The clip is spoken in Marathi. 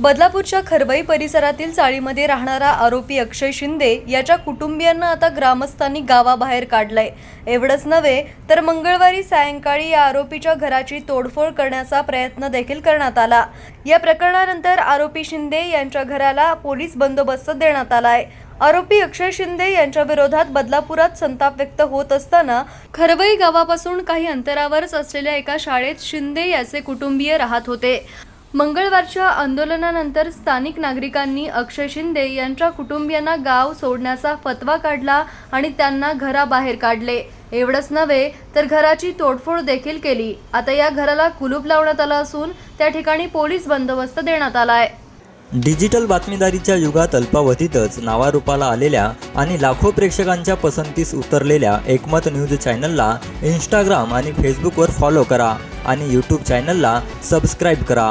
बदलापूरच्या खरवई परिसरातील चाळीमध्ये राहणारा आरोपी अक्षय शिंदे याच्या कुटुंबियांना आता ग्रामस्थांनी गावाबाहेर काढलंय. एवढंच नव्हे तर मंगळवारी सायंकाळी या आरोपीच्या घराची तोडफोड करण्याचा प्रयत्न देखील करण्यात आला. या प्रकरणानंतर आरोपी शिंदे यांच्या घराला पोलीस बंदोबस्त देण्यात आलाय. आरोपी अक्षय शिंदे यांच्या विरोधात बदलापुरात संताप व्यक्त होत असताना खरवई गावापासून काही अंतरावरच असलेल्या एका शाळेत शिंदे याचे कुटुंबीय राहत होते. मंगळवारच्या आंदोलनानंतर स्थानिक नागरिकांनी अक्षय शिंदे यांच्या कुटुंबियांना गाव सोडण्याचा फतवा काढला आणि त्यांना घराबाहेर काढले. एवढंच नव्हे तर घराची तोडफोड देखील केली. आता या घराला कुलूप लावण्यात आलं असून त्या ठिकाणी पोलीस बंदोबस्त देण्यात आलाय. डिजिटल बातमीदारीच्या युगात अल्पावधीतच नावारूपाला आलेल्या आणि लाखो प्रेक्षकांच्या पसंतीस उतरलेल्या एकमत न्यूज चॅनलला इंस्टाग्राम आणि फेसबुकवर फॉलो करा आणि यूट्यूब चॅनलला सबस्क्राईब करा.